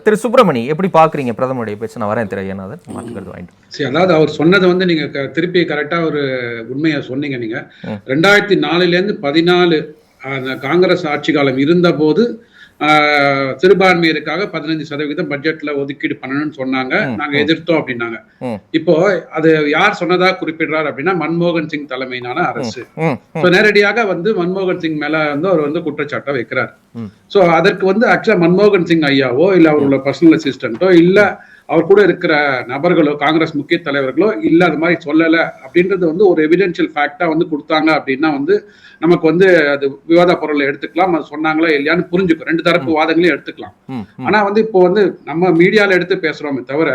திரு சுப்பிரமணி எப்படி பாக்குறீங்க பிரதமருடைய பேச்சு. நான் வரேன் திரு ஐயநாதன். மாற்றுக்கிறது வாங்கிட்டு சரி அதாவது அவர் சொன்னதை வந்து நீங்க திருப்பி கரெக்டா ஒரு உண்மையை சொன்னீங்க நீங்க. ரெண்டாயிரத்தி நாலுல இருந்து பதினாலு அந்த காங்கிரஸ் ஆட்சி காலம் இருந்தபோது ஆஹ், சிறுபான்மையருக்காக பதினஞ்சு சதவீதம் பட்ஜெட்ல ஒதுக்கீடு பண்ணணும்னு சொன்னாங்க நாங்க. எதிர்த்தோம் அப்படின்னாங்க. இப்போ அது யார் சொன்னதா குறிப்பிடுறார் அப்படின்னா மன்மோகன் சிங் தலைமையிலான அரசு நேரடியாக வந்து மன்மோகன் சிங் மேல வந்து அவர் வந்து குற்றச்சாட்டை வைக்கிறார். சோ அதற்கு வந்து ஆக்சுவலா மன்மோகன் சிங் ஐயாவோ இல்ல அவரோட பர்சனல் அசிஸ்டன்ட்டோ இல்ல அவர் கூட இருக்கிற நபர்களோ காங்கிரஸ் முக்கிய தலைவர்களோ இல்ல அது மாதிரி சொல்லல அப்படின்றது வந்து ஒரு எவிடென்ஷியல் ஃபேக்டா வந்து கொடுத்தாங்க அப்படின்னா வந்து நமக்கு வந்து அது விவாத பொருளை எடுத்துக்கலாம் அது சொன்னாங்களா இல்லையான்னு புரிஞ்சுக்கும் ரெண்டு தரப்பு வாதங்களையும் எடுத்துக்கலாம். ஆனா வந்து இப்போ வந்து நம்ம மீடியால எடுத்து பேசுறோமே தவிர.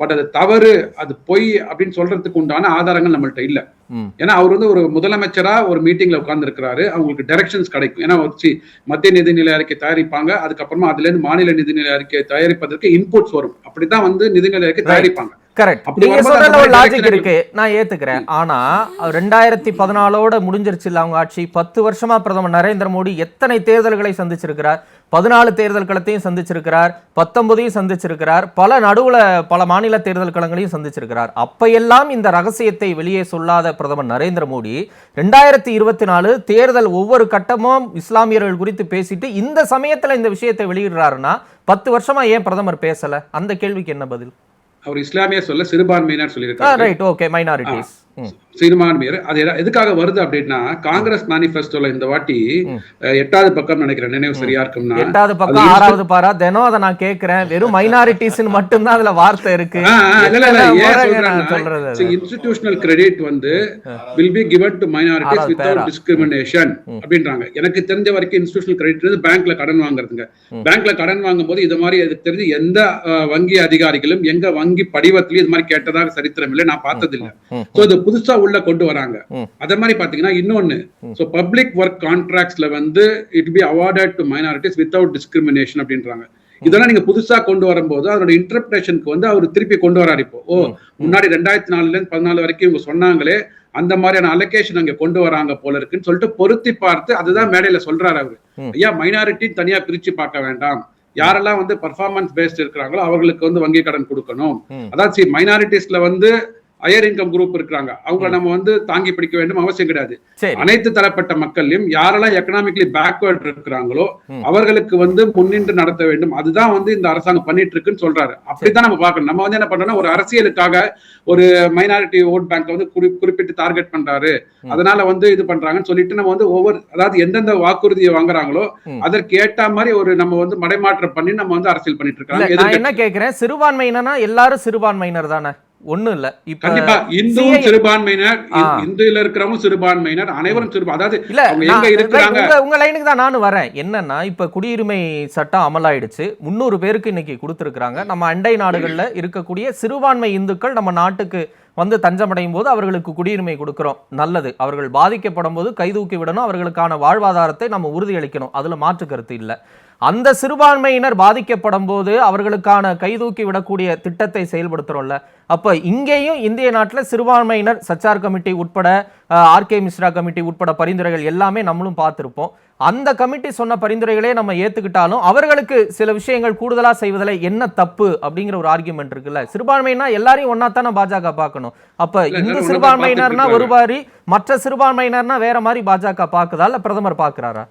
பட் அது தவறு அது பொய் அப்படின்னு சொல்றதுக்கு உண்டான ஆதாரங்கள் நம்மள்ட்ட இல்ல. ஏன்னா அவர் வந்து ஒரு முதலமைச்சரா ஒரு மீட்டிங்ல உட்கார்ந்து இருக்கிறாரு அவங்களுக்கு டைரக்ஷன்ஸ் கிடைக்கும். ஏன்னா வச்சு மத்திய நிதிநிலை அறிக்கை தயாரிப்பாங்க. அதுக்கப்புறமா அதுல இருந்து மாநில நிதிநிலை அறிக்கை தயாரிப்பதற்கு இன்புட்ஸ் வரும். அப்படித்தான் வந்து நிதிநிலை அறிக்கை. தயாரிப்பாங்க. கரெக்ட் அப்படி நீங்க வரும்போது சொல்றதுல அந்த ஒரு மாதிரி லாஜிக் direction இருக்கு. நான் ஏத்துக்கிறேன். ஆனா ரெண்டாயிரத்தி பதினாலோட முடிஞ்சிருச்சு அவங்க ஆட்சி? பத்து வருஷமா பிரதமர் நரேந்திர மோடி எத்தனை தேர்தல்களை சந்திச்சிருக்கிறார்? பதினாலு தேர்தல் களத்தையும் சந்திச்சிருக்கிறார். பத்தொன்பதையும் சந்திச்சிருக்கிறார். பல நடுவுல பல மாநில தேர்தல் களங்களையும் சந்திச்சிருக்கிறார். அப்பையெல்லாம் இந்த ரகசியத்தை வெளியே சொல்லாத பிரதமர் நரேந்திர மோடி ரெண்டாயிரத்தி இருபத்தி நாலு தேர்தல் ஒவ்வொரு கட்டமும் இஸ்லாமியர்கள் குறித்து பேசிட்டு இந்த சமயத்துல இந்த விஷயத்தை வெளியிடுறாருன்னா பத்து வருஷமா ஏன் பிரதமர் பேசல? அந்த கேள்விக்கு என்ன பதில்? அவர் இஸ்லாமிய சொல்ல சிறுபான்மையினர் சொல்லியிருக்காரு. ரைட் ஓகே மைனாரிட்டிஸ் சிறுபான்மையர் அது எதா- எதுக்காக வருது அப்படின்னா காங்கிரஸ் மேனிஃபெஸ்டோல இந்த வாட்டி எட்டாவது பக்கம் நினைக்கிறேன். நினைவு சரியா இருக்கும்னா. எட்டாவது பக்கம் ஆறாவது பாரா? தினம் அதை நான் கேக்குறேன். வெறும் மைனாரிட்டிஸ்னு மட்டும்தான் அதுல வார்த்தை இருக்கு. institutional credit வந்து given to minorities ஆறாவது without பேரா. discrimination அப்படின்றாங்க. எனக்கு தெரிஞ்ச வரைக்கும் இன்ஸ்டிடியூஷனல் கிரெடிட் பேங்க்ல கடன் வாங்குறதுங்க. பேங்க்ல கடன் வாங்கும்போது இது மாதிரி எனக்கு தெரிஞ்சு எந்த வங்கி அதிகாரிகளும் எங்க வங்கி படிவத்திலயும் இது மாதிரி கேட்டதாக சரித்திரம் இல்லை. நான் பார்த்தது இல்ல ம். சோ இது புதுசா உள்ள கொண்டு வராங்க. அதே மாதிரி பாத்தீங்கன்னா இன்னொன்னு சோ பப்ளிக் ஒர்க் கான்ட்ராக்ட்ஸ்ல வந்து it be awarded to minorities without discrimination அப்படின்றாங்க. இதெல்லாம் நீங்க புதுசா கொண்டு வரும்போது அதோட இன்டர்பிரேஷனுக்கு வந்து அவர் திருப்பி கொண்டு வராரு இப்போ. ஓ முன்னாடி ரெண்டாயிரத்தி நாலுல இருந்து பதினாலு வரைக்கும் இவங்க சொன்னாங்களே அந்த மாதிரியான அலோகேஷன் அங்க கொண்டு வராங்க போல இருக்குன்னு சொல்லிட்டு பொருத்தி பார்த்து அதுதான் மேடையில சொல்றாரு அவரு. ஐயா மைனாரிட்டி தனியா பிரிச்சு பார்க்க வேண்டாம். யாரெல்லாம் வந்து பர்ஃபார்மன்ஸ் பேஸ்ட் இருக்கிறாங்களோ அவர்களுக்கு வந்து வங்கி கடன் கொடுக்கணும். அதாவது மைனாரிட்டிஸ்ல வந்து ஹையர் இன்கம் குரூப் இருக்கிறாங்க. அவங்கள நம்ம வந்து தாங்கி பிடிக்க வேண்டும் அவசியம் கிடையாது. அனைத்து தரப்பட்ட மக்களையும் யாரெல்லாம் எக்கனாமிக்கலி பேக்வர்ட் இருக்கிறாங்களோ. அவர்களுக்கு வந்து முன்னின்று நடத்த வேண்டும். அதுதான் வந்து இந்த அரசாங்கம் பண்ணிட்டு இருக்குன்னு சொல்றாரு. அப்படித்தான் நம்ம பார்க்கணும். நம்ம வந்து என்ன பண்றோம்னா ஒரு அரசியலுக்காக ஒரு மைனாரிட்டி ஓட் பேங்க் வந்து குறி- குறிப்பிட்டு டார்கெட் பண்றாரு. அதனால வந்து இது பண்றாங்கன்னு சொல்லிட்டு நம்ம வந்து ஒவ்வொரு அதாவது எந்தெந்த வாக்குறுதியை வாங்குறாங்களோ. அதற்கு ஏற்ற மாதிரி ஒரு நம்ம வந்து மடைமாற்றம் பண்ணி நம்ம வந்து அரசியல் பண்ணிட்டு இருக்காங்க. என்ன கேக்குறேன்? சிறுபான்மையினர்னா எல்லாரும் சிறுபான்மையினர் தானே? ஒண்ணும் இல்ல. இப்ப கண்டிப்பா இந்துவும் சிறுபான்மையினர். இந்துல இருக்கிறவங்க சிறுபான்மையினர் அனைவரும் சிறுபா அதாவது இல்ல உங்க லைனுக்கு தான் நானும் வரேன். என்னன்னா இப்ப குடியுரிமை சட்டம் அமலாயிடுச்சு. முந்நூறு பேருக்கு இன்னைக்கு கொடுத்துருக்காங்க நம்ம அண்டை நாடுகள்ல இருக்கக்கூடிய சிறுபான்மை இந்துக்கள் நம்ம நாட்டுக்கு வந்து தஞ்சமடையும் போது அவர்களுக்கு குடியுரிமை கொடுக்குறோம். நல்லது. அவர்கள் பாதிக்கப்படும் போது கைதூக்கி விடணும். அவர்களுக்கான வாழ்வாதாரத்தை நம்ம உறுதியளிக்கணும். அதில் மாற்று கருத்து இல்லை. அந்த சிறுபான்மையினர் பாதிக்கப்படும் போது அவர்களுக்கான கைதூக்கி விடக்கூடிய திட்டத்தை செயல்படுத்துகிறோம்ல அப்போ இங்கேயும் இந்திய நாட்டில் சிறுபான்மையினர் சச்சார் கமிட்டி உட்பட ஆர்கே மிஸ்ரா கமிட்டி உட்பட பரிந்துரைகள் எல்லாமே நம்மளும் பார்த்திருப்போம். அந்த கமிட்டி சொன்ன பரிந்துரைகளே நம்ம ஏத்துக்கிட்டாலும் அவர்களுக்கு சில விஷயங்கள் கூடுதலா செய்வதில் என்ன தப்பு அப்படிங்கிற ஒரு ஆர்குமெண்ட் இருக்குல்ல. சிறுபான்மைனா எல்லாரையும் ஒன்னா தானே பாஜக பார்க்கணும். அப்ப இந்து சிறுபான்மையினர்னா ஒரு மாதிரி மற்ற சிறுபான்மையினர்னா வேற மாதிரி பாஜக பாக்குதா இல்ல பிரதமர் பாக்குறாரா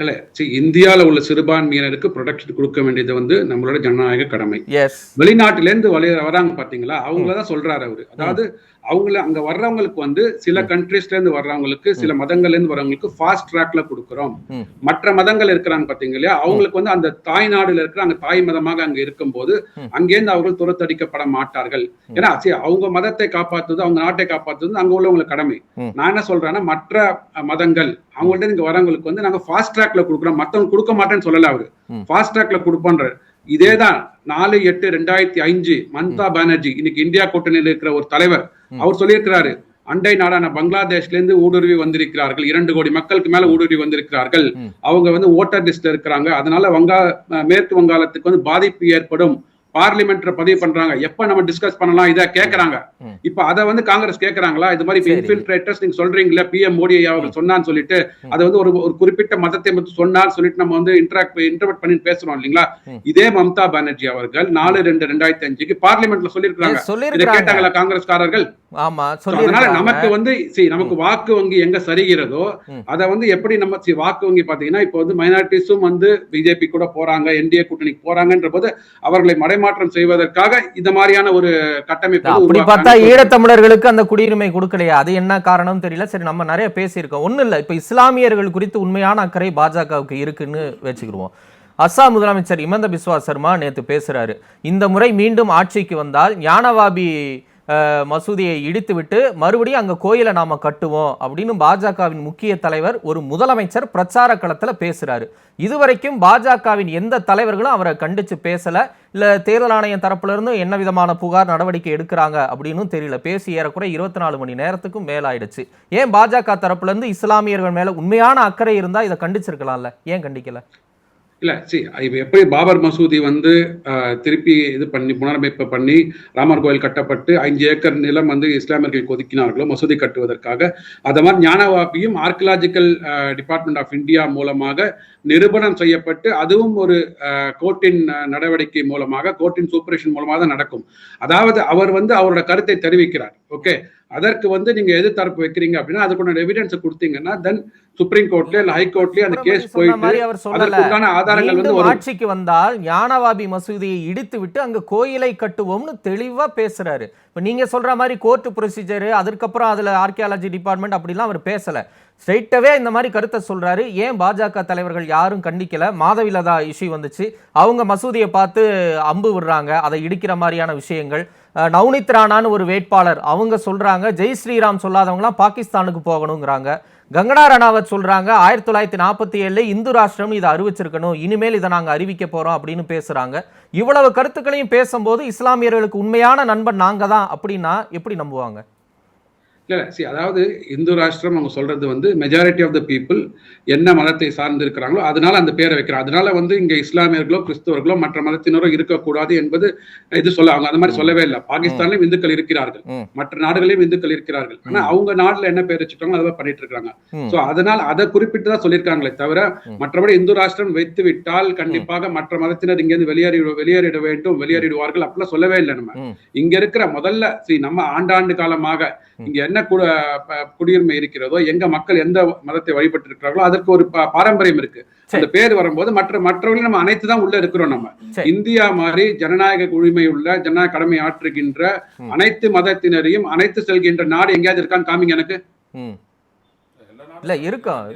இல்ல. சரி, இந்தியால உள்ள சிறுபான்மையினருக்கு ப்ரொடெக்ஷன் கொடுக்க வேண்டியது வந்து நம்மளோட ஜனநாயக கடமை. எஸ் வெளிநாட்டுல இருந்து வளைய வராங்க பாத்தீங்களா அவங்களதான் சொல்றாரு அவரு. அதாவது அவங்கள அங்க வர்றவங்களுக்கு வந்து சில கண்ட்ரீஸ்ல இருந்து வர்றவங்களுக்கு சில மதங்கள்ல இருந்து வர்றவங்களுக்கு ஃபாஸ்ட் ட்ராக்ல கொடுக்குறோம். மற்ற மதங்கள் இருக்கிறாங்க பாத்தீங்க இல்லையா? அவங்களுக்கு வந்து அந்த தாய் நாடுல இருக்கிற அங்க தாய் மதமாக அங்க இருக்கும்போது. அங்கேருந்து அவர்கள் துரத்தடிக்கப்பட மாட்டார்கள். ஏன்னா சரி, அவங்க மதத்தை காப்பாத்துவது அவங்க நாட்டை காப்பாத்துவது அங்க உள்ளவங்களுக்கு கடமை. நான் என்ன சொல்றேன்னா மற்ற மதங்கள் அவங்கள்ட்ட இங்க வரவங்களுக்கு வந்து நாங்க ஃபாஸ்ட் ட்ராக்ல கொடுக்குறோம். மத்தவங்க கொடுக்க மாட்டேன்னு சொல்லல அவரு. ஃபாஸ்ட் ட்ராக்ல கொடுப்போன்ற. இதேதான் நாலு எட்டு ரெண்டாயிரத்தி அஞ்சு மம்தா பானர்ஜி. இன்னைக்கு இந்தியா கூட்டணியில் இருக்கிற ஒரு தலைவர். அவர் சொல்லியிருக்கிறாரு அண்டை நாடான பங்களாதேஷ்ல இருந்து ஊடுருவி வந்திருக்கிறார்கள். இரண்டு கோடி மக்களுக்கு மேல ஊடுருவி வந்திருக்கிறார்கள். அவங்க வந்து ஓட்டர் லிஸ்ட்ல இருக்கிறாங்க. அதனால வங்கா மேற்கு வங்காளத்துக்கு வந்து பாதிப்பு ஏற்படும். பார்லிமெண்ட்ல பதிவு பண்றாங்க. எப்ப நம்ம டிஸ்கஸ் பண்ணலாம்? இத கேக்குறாங்க. இப்ப அத வந்து காங்கிரஸ் கேக்குறாங்களா? இது மாதிரி சரி. இன்ஃபில்ட்ரேட்டர்ஸ் நீங்க சொல்றீங்களா பிஎம் மோடி அவர் சொன்னான்னு சொல்லிட்டு அதை வந்து ஒரு ஒரு குறிப்பிட்ட மதத்தை மட்டும் சொன்னான்னு சொல்லிட்டு நம்ம வந்து இன்டராக்ட் இன்டர்வெட் பண்ணி பேசுறோம் இல்லீங்களா. இதே மம்தா பானர்ஜி அவர்கள் நாலு ரெண்டு ரெண்டாயிரத்தி அஞ்சுக்கு பார்லிமெண்ட்ல சொல்லியிருக்காங்க இதை சொல்லிருக்காங்க கேட்டாங்களா காங்கிரஸ்காரர்கள்? அதனால நமக்கு வந்து see, நமக்கு வாக்கு வங்கி எங்க சரிகிறதோ. அத வந்து எப்படி நம்ம வாக்கு வங்கி பாத்தீங்கன்னா இப்போ வந்து மைனாரிட்டிஸும் வந்து பிஜேபி கூட போறாங்க என்டிஏ கூட்டணிக்கு போறாங்கன்ற போது அவர்களை மடைமாற்றம் செய்வதற்காக இந்த மாதிரியான ஒரு கட்டமைப்பு அப்படி. பார்த்தா ஈழத்தமிழர்களுக்கு அந்த குடியுரிமை கொடுக்கலையா. அது என்ன காரணம் தெரியல. சரி நம்ம நிறைய பேசியிருக்கோம். ஒண்ணும் இல்ல. இப்ப இஸ்லாமியர்கள் குறித்து உண்மையான அக்கறை பாஜகவுக்கு இருக்குன்னு வச்சுக்கிடுவோம். அஸ்ஸாம் முதலமைச்சர் இமந்த பிஸ்வா சர்மா நேத்து பேசுறாரு. இந்த முறை மீண்டும் ஆட்சிக்கு வந்தால் ஞானவாபி மசூதியை இடித்துவிட்டு மறுபடியும் அங்கே கோயிலை நாம் கட்டுவோம் அப்படின்னு பாஜகவின் முக்கிய தலைவர் ஒரு முதலமைச்சர் பிரச்சார களத்தில் பேசுகிறாரு இதுவரைக்கும் பாஜகவின் எந்த தலைவர்களும் அவரை கண்டித்து பேசலை. இல்லை தேர்தல் ஆணையம் தரப்புலேருந்து என்ன விதமான புகார் நடவடிக்கை எடுக்கிறாங்க அப்படின்னு தெரியல. பேசி ஏறக்குறைய இருபத்தி நாலு மணி நேரத்துக்கும் மேலாயிடுச்சு. ஏன் பாஜக தரப்புல இருந்து இஸ்லாமியர்கள் மேலே உண்மையான அக்கறை இருந்தால் இதை கண்டிச்சிருக்கலாம்ல? ஏன் கண்டிக்கல? இல்லை சரி இப்போ எப்படி பாபர் மசூதி வந்து திருப்பி இது பண்ணி புனரமைப்பு பண்ணி ராமர் கோயில் கட்டப்பட்டு அஞ்சு ஏக்கர் நிலம் வந்து இஸ்லாமியர்கள் ஒதுக்கினார்களோ மசூதி கட்டுவதற்காக அதை மாதிரி ஞானவாப்பியும் ஆர்கியலாஜிக்கல் டிபார்ட்மெண்ட் ஆஃப் இந்தியா மூலமாக நிரூபணம் செய்யப்பட்டு அதுவும் ஒரு கோர்ட்டின் நடவடிக்கை மூலமாக கோர்ட்டின் சூப்பரேஷன் மூலமாக தான் நடக்கும். அதாவது அவர் வந்து அவரோட கருத்தை தெரிவிக்கிறார். ஓகே அதற்கு வந்து நீங்க எது தரப்பு வைக்கிறீங்க அப்படின்னா அதுக்குள்ள எவிடன்ஸ் கொடுத்தீங்கன்னா தென் சுப்ரீம் கோர்ட்லயோ இல்ல ஹை கோர்ட்லயோ அந்த கேஸ் போயிட்டு அதற்குண்டான ஆதாரங்கள் வந்து ஆட்சிக்கு வந்தால் ஞானவாபி மசூதியை இடித்து விட்டு அங்க கோயிலை கட்டுவோம்னு தெளிவா பேசுறாரு. இப்ப நீங்க சொல்ற மாதிரி கோர்ட் ப்ரொசீஜர் அதுக்கப்புறம் அதுல ஆர்கியாலஜி டிபார்ட்மெண்ட் அப்படிலாம் அவர் பேசல. ஸ்ட்ரைட்டாவே இந்த மாதிரி கருத்தை சொல்றாரு. ஏன் பாஜக தலைவர்கள் யாரும் கண்டிக்கல? மாதவிலதா இஷ்யூ வந்துச்சு. அவங்க மசூதியை பார்த்து அம்பு விடுறாங்க. அதை இடிக்கிற மாதிரியான விஷயங்கள். நவ்னித் ராணான்னு ஒரு வேட்பாளர். அவங்க சொல்கிறாங்க ஜெய் ஸ்ரீராம் சொல்லாதவங்களாம் பாகிஸ்தானுக்கு போகணுங்கிறாங்க. கங்கனா ரணாவத் சொல்கிறாங்க ஆயிரத்தி தொள்ளாயிரத்தி நாற்பத்தி ஏழில் இந்து ராஷ்டிரம் இதை அறிவிச்சிருக்கணும். இனிமேல் இதை நாங்கள் அறிவிக்க போகிறோம் அப்படின்னு பேசுகிறாங்க இவ்வளவு கருத்துக்களையும் பேசும்போது இஸ்லாமியர்களுக்கு உண்மையான நண்பன் நாங்கள் தான் அப்படின்னா எப்படி நம்புவாங்க? இல்ல சி அதாவது இந்து ராஷ்டிரம் அவங்க சொல்றது வந்து மெஜாரிட்டி ஆஃப் த பீப்புள் என்ன மதத்தை சார்ந்து இருக்கிறாங்களோ அதனால அந்த பேரை வைக்கிறாங்க. அதனால வந்து இங்க இஸ்லாமியர்களோ கிறிஸ்தவர்களோ மற்ற மதத்தினரோ இருக்கக்கூடாது என்பது இது சொல்ல அவங்க அந்த மாதிரி சொல்லவே இல்லை. பாகிஸ்தான்லயும் இந்துக்கள் இருக்கிறார்கள். மற்ற நாடுகளிலும் இந்துக்கள் இருக்கிறார்கள். ஆனா அவங்க நாட்டுல என்ன பேர் வச்சுட்டாங்களோ அதை பண்ணிட்டு இருக்காங்க. சோ அதனால அதை குறிப்பிட்டு தான் சொல்லியிருக்காங்களே தவிர. மற்றபடி இந்து ராஷ்டிரம் வைத்து விட்டால் கண்டிப்பாக மற்ற மதத்தினர் இங்க இருந்து வெளியேறி வெளியேறிட வேண்டும் வெளியேறிடுவார்கள் அப்படிலாம் சொல்லவே இல்லை நம்ம. இங்க இருக்கிற முதல்ல நம்ம ஆண்டாண்டு காலமாக இங்க என்ன குடியுரிமை இருக்கிறதோ எங்க மக்கள் எந்த மதத்தை வழிபட்டு இருக்கிறார்களோ அதற்கு ஒரு பாரம்பரியம் இருக்கு அந்த பேர் வரும்போது மற்ற மற்றவர்கள் நம்ம அனைத்து தான் உள்ள இருக்கிறோம் நம்ம. இந்தியா மாதிரி ஜனநாயக உரிமை உள்ள ஜனநாயக கடமை ஆற்றுகின்ற. அனைத்து மதத்தினரையும் அனைத்து செல்கின்ற நாடு எங்கேயாவது இருக்கான்னு காமிங்க எனக்கு. இல்ல இருக்கும்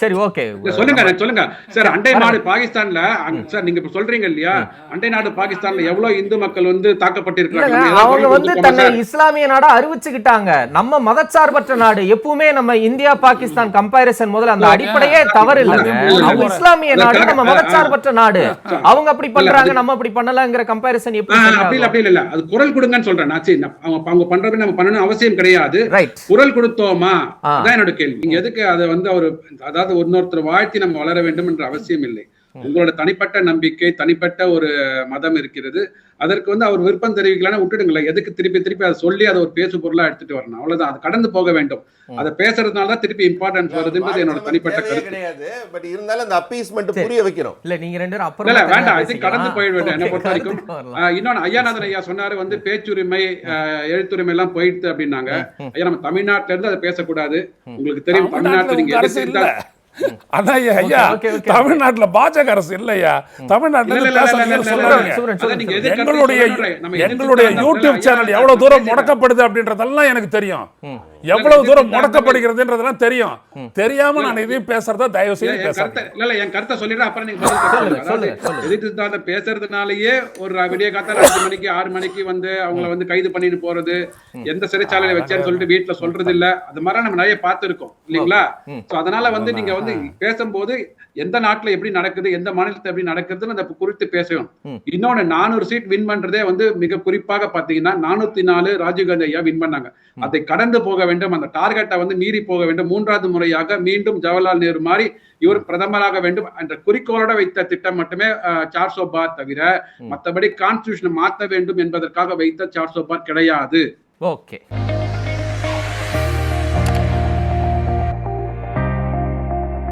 சரி ஓகே. சொல்லுங்க சொல்லுங்க. சார் அண்டை நாடு பாகிஸ்தான்ல சார் நீங்க இப்ப சொல்றீங்க இல்லையா? அண்டை நாடு பாகிஸ்தான்ல எவ்வளவு இந்து மக்கள் வந்து ஏதாவது அவங்க வந்து தன்னை? இஸ்லாமிய நாடா அறிவிச்சுக்கிட்டாங்க. நம்ம மதச்சார்பற்ற நாடு எப்பவுமே நம்ம இந்தியா பாகிஸ்தான் கம்பேரிசன் முதல்ல அந்த அடிப்படையே தவறு இல்லைங்க இல்ல, அவங்க. இஸ்லாமிய நாடு. நம்ம மதச்சார்பற்ற நாடு. அவங்க அப்படி பண்றாங்க நம்ம அப்படி பண்ணலாங்கிற கம்பேரிசன் எப்படி அப்படி இல்ல அப்படி இல்ல, அது குரல் கொடுங்கன்னு சொல்றேன் நான் அவங்க பண்றது நம்ம பண்ணணும் அவசியம் கிடையாது. ரைட் குரல் கொடுத்தோமா. அதான் என்னோட கேள்வி. நீங்க எதுக்கு அதை வந்து அவர் அதாவது இன்னொருத்தர் வாழ்த்தி நம்ம வளர வேண்டும் என்ற அவசியம் இல்லை. உங்களோட தனிப்பட்ட நம்பிக்கை தனிப்பட்ட ஒரு மதம் இருக்கிறது. அதற்கு வந்து அவர் விருப்பம் தெரிவிக்கலன்னா விட்டுடுங்களேன் எதுக்கு திருப்பி திருப்பி அதை சொல்லி அதை ஒரு பேசு பொருளா எடுத்துட்டு வரணும். அவ்வளவுதான். அது கடந்து போக வேண்டும். அதை பேசுறதுனால தான் திருப்பி இம்பார்ட்டன்ஸ் வருதுன்றது என்னோட தனிப்பட்ட கருத்து. கிடையாது. பட் இருந்தாலும் அந்த அப்பீஸ்மெண்ட். புரிய வைக்கணும். இல்ல நீங்க ரெண்டு பேரும் அப்புறம் இல்ல, வேண்டாம். இது. கடந்து போயிட வேண்டும் என்னை பொறுத்த வரைக்கும் இன்னொன்னு ஐயாநாதன் ஐயா சொன்னாரு வந்து பேச்சுரிமை எழுத்துரிமை எல்லாம் போயிடுது அப்படின்னாங்க. ஐயா நம்ம தமிழ்நாட்டுல இருந்து அதை பேசக்கூடாது. உங்களுக்கு தெரியும் தமிழ்நாட்டுல தமிழ்நாட்டுல நீங்க அதான் ஐயா. தமிழ்நாட்டுல பாஜக அரசு இல்லையா? தமிழ்நாட்டுல எங்களுடைய எங்களுடைய யூடியூப் சேனல் எவ்வளவு தூரம். முடக்கப்படுது அப்படின்றதெல்லாம் எனக்கு தெரியும். எவ்வளவு தூரம் தான் முடக்கப்படுகிறதுன்றதெல்லாம் தெரியும். தெரியாம நான் இதையும் பேசுறதா தயவு செய்து என் கருத்தை பேசுறேன் இல்ல என் கருத்தை சொல்லிடுறேன் அப்புறம் நீங்க. எதிர்த்து பேசுறதுனாலயே ஒரு விடிய காத்தால அஞ்சு மணிக்கு ஆறு மணிக்கு வந்து அவங்கள வந்து கைது பண்ணிட்டு போறது எந்த சிறைச்சாலையில வச்சேன்னு சொல்லிட்டு வீட்டுல சொல்றது இல்ல அது மாதிரி நம்ம நிறைய பார்த்திருக்கோம் இல்லீங்களா? அதனால வந்து நீங்க வந்து வந்து பேசும்போது எந்த நாட்டுல எப்படி நடக்குது எந்த மாநிலத்துல எப்படி நடக்குதுன்னு அந்த குறித்து பேசணும். இன்னொன்னு நானூறு சீட் வின் பண்றதே வந்து மிக குறிப்பாக பாத்தீங்கன்னா நானூத்தி நாலு ராஜீவ்காந்தி ஐயா வின் பண்ணாங்க. அதை கடந்து போக வேண்டும் அந்த டார்கெட்டை வந்து மீறி போக வேண்டும் மூன்றாவது முறையாக மீண்டும் ஜவஹர்லால் நேரு மாதிரி இவர் பிரதமராக வேண்டும் என்ற குறிக்கோளோட வைத்த திட்டம் மட்டுமே சார்சோ பார் தவிர மத்தபடி கான்ஸ்டியூஷனை மாத்த வேண்டும் என்பதற்காக வைத்த சார்சோ பார் கிடையாது. ஓகே.